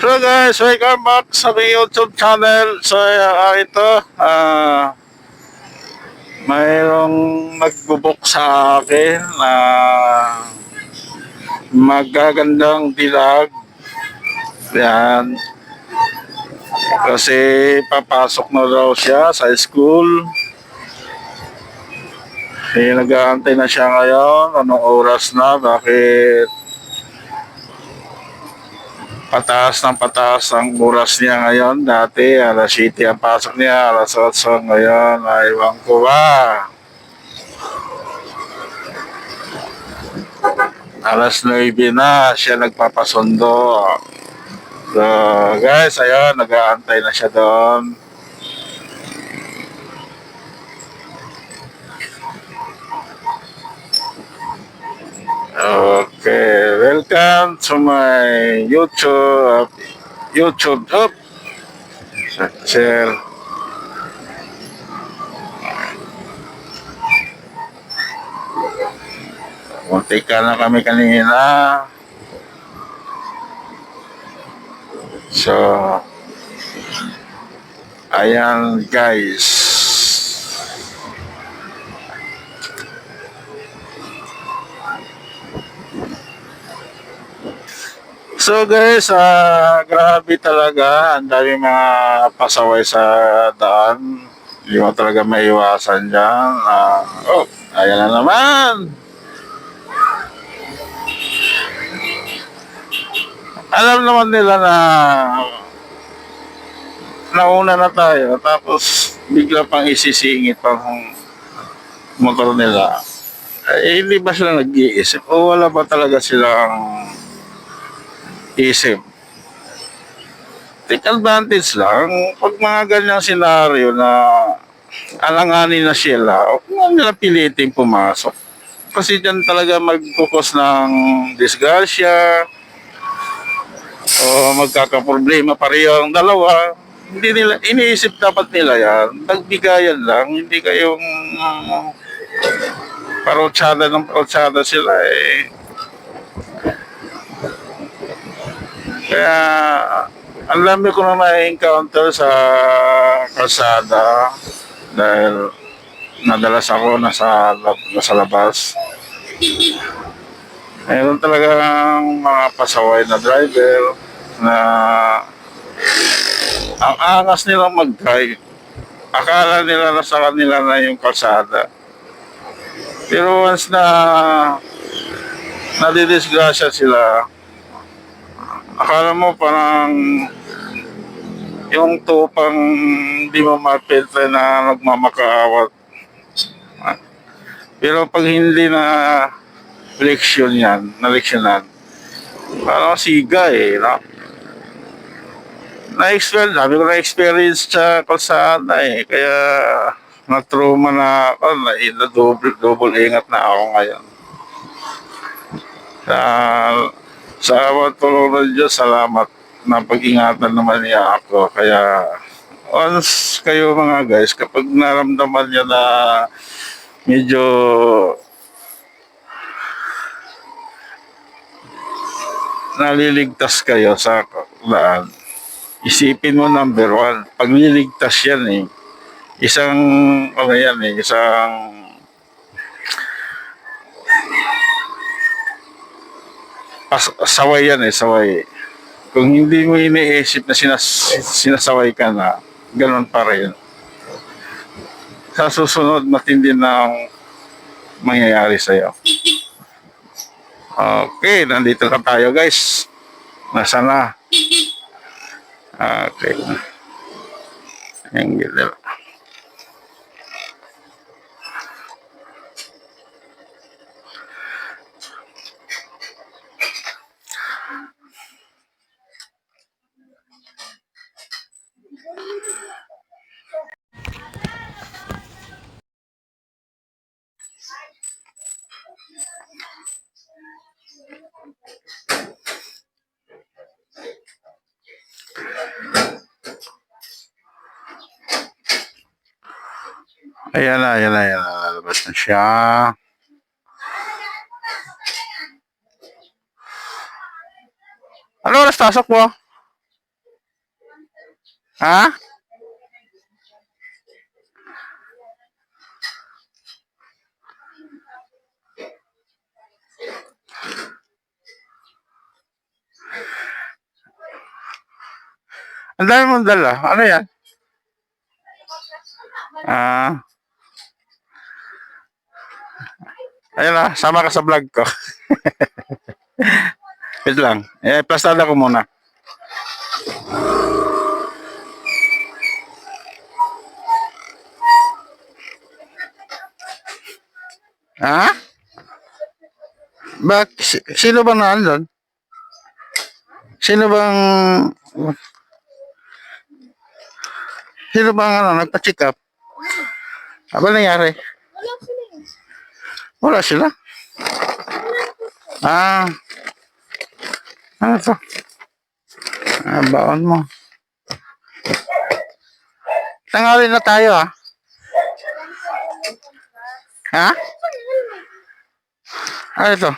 So guys, welcome back sa aking YouTube channel. So uh, ito, ah mayroong nagbubuk sa akin na magagandang dilag. Yan. Kasi papasok na daw siya sa school. Eh, nag-aantay na siya ngayon. Anong oras na? Bakit pataas ng pataas ang oras niya ngayon. Dati, alas 7 ang pasok niya, alas 8 ngayon. Aywan ko ba? Alas 9 na, siya nagpapasundo. So, guys, ayun, nag-aantay na siya doon. Okay, welcome to my YouTube, YouTube, up, share. Munti ka na kami kanina. So, ayan guys. So guys, ah grabe talaga. Ang dami mga pasaway sa daan. Hindi mo talaga maiwasan dyan. Ah, oh, ayan na naman. Alam naman nila na nauna na tayo. Tapos bigla pang isisingit pang motor nila. Eh, hindi ba sila nag-iisip? O wala ba talaga silang isip. Take advantage lang. Pag mga ganyang senaryo na alanganin na sila, huwag nila pilitin pumasok. Kasi dyan talaga magkukos ng disgrasya o magkakaproblema pareho ang dalawa. Hindi nila, iniisip dapat nila yan. Nagbigayan lang, hindi kayong uh, parutsada ng parutsada sila eh. Kaya, ang dami ko na na-encounter sa kalsada dahil nadalas ako nasa, nasa labas. Mayroon talagang mga pasaway na driver na ang angas nilang mag-drive. Akala nila na sa kanila na yung kalsada. Pero once na nadidisgrasya sila, akala mo parang yung tupang di mo mapilta na nagmamakaawat. Pero pag hindi na leksyon yan, na leksyonan, parang siga eh. No? Na-experience, dami ko na-experience sa kalsada eh. Kaya na-trauma na ako, na, na double, double ingat na ako ngayon. Sa sa awat tulong ng Diyos, salamat na pag-ingatan naman niya ako. Kaya, once kayo mga guys, kapag naramdaman niya na medyo naliligtas kayo sa daan, isipin mo number one, pagliligtas yan eh, isang, ano yan eh, isang Pas- saway yan eh, saway. Kung hindi mo iniisip na sinas sinasaway ka na, ganun pa rin. Sa susunod, matindi na ang mangyayari sa'yo. Okay, nandito na tayo guys. Nasa na? Okay. Ang gila. Ayan na, ayan na, ayan na. Lalabas na siya. Ano oras tasok mo? Ha? Ang dami mong dala. Ano yan? Ah. Ayun na, sama ka sa vlog ko. Wait lang. Eh, plastada ko muna. Ha? Bak, si- sino ba nandun? Sino bang... Sino bang ano, nagpa-check up? Ano ba nangyari? Wala sila. Wala sila. Ah. Ano to? Ah, baon mo. Tangali na tayo ah. Ha? Ano ito?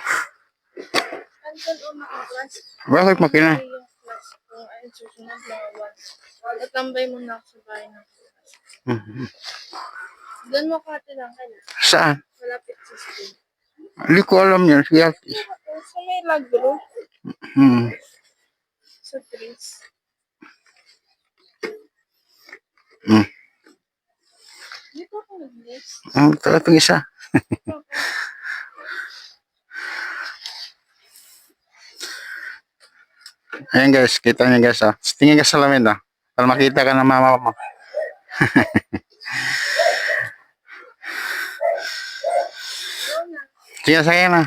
Andun o naka-class. Bakit makina? Ay, yung class kung ay susunod na one. Natambay mo na ako sa bahay ng. Mhm. Doon mo kati lang kaya. Saan? Malapit sa school. Hindi ko alam yan. Sige. Sa may lagro. Hmm. Sa trees. Hmm. Dito ako nag-list. Ang talagang isa. Ayan guys, kita niyo guys ah. Tingin ka sa lamin ah. Para makita ka ng mama mo. Sige, sige na.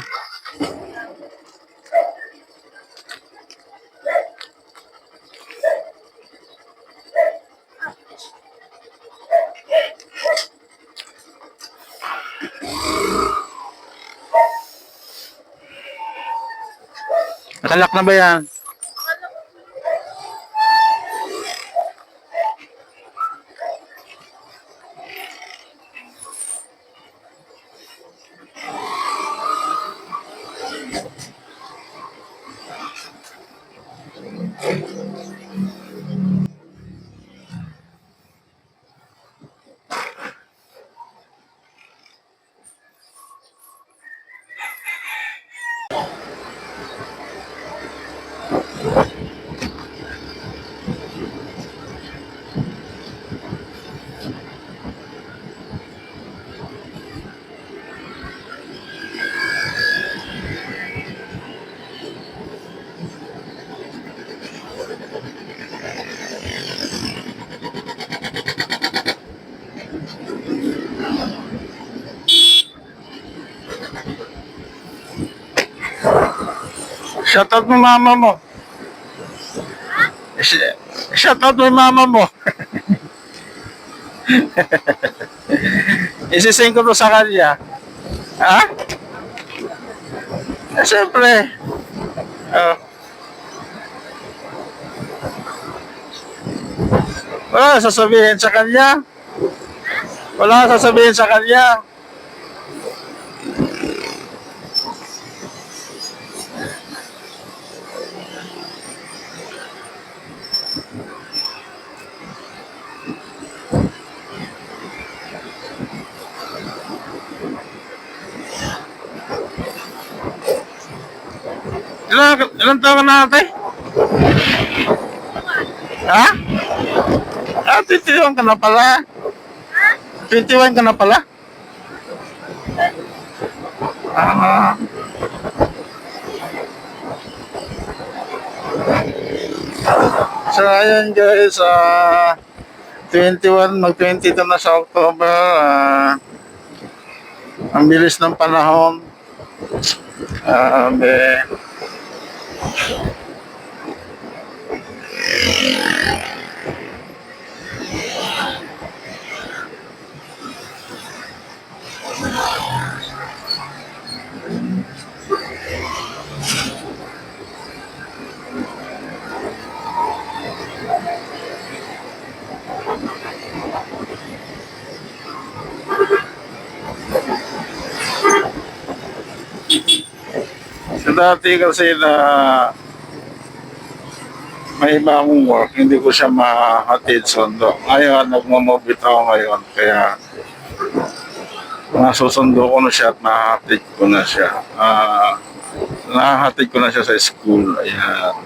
Nakalak na ba yan? Shoutout mo mama mo. Sh- Shoutout mo mama mo. Isising ko to sa kanya. Ha? Eh, siyempre. Oh. Wala sasabihin sa kanya. Wala sasabihin sa kanya. Ilan, ilan taon ka na ate? Ha? Ah, 21 ka na pala. 21 ka na pala? Ah. So, ayan guys, ah, 21, mag-22 na sa October. ah, ang bilis ng panahon. Ah, be. So dati kasi na may iba work, hindi ko siya mahatid sundo. Ngayon, nagmamobit ako ngayon, kaya nasusundo ko na siya at nahatid ko na siya. Ah, nahatid ko na siya sa school. Ayan.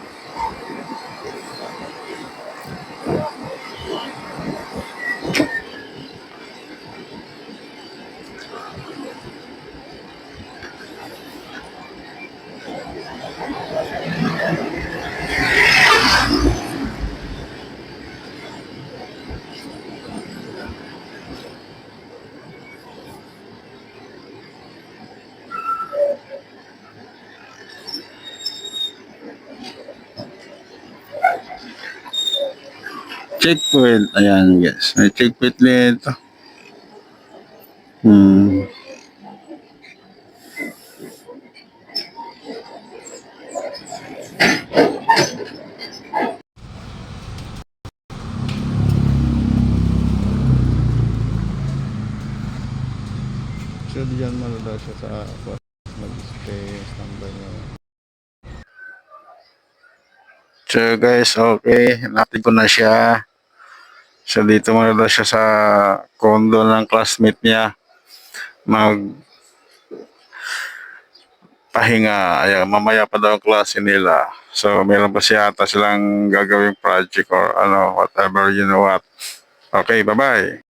Checkpoint. Ayan, guys. May checkpoint dito. Hmm. So, diyan man daw siya sa mag-stay, standby niya. So guys, okay. Natin ko na siya. So dito muna daw siya sa condo ng classmate niya. Mag pahinga. Ayan, mamaya pa daw ang klase nila. So meron pa siya ata silang gagawing project or ano, whatever, you know what. Okay, bye-bye.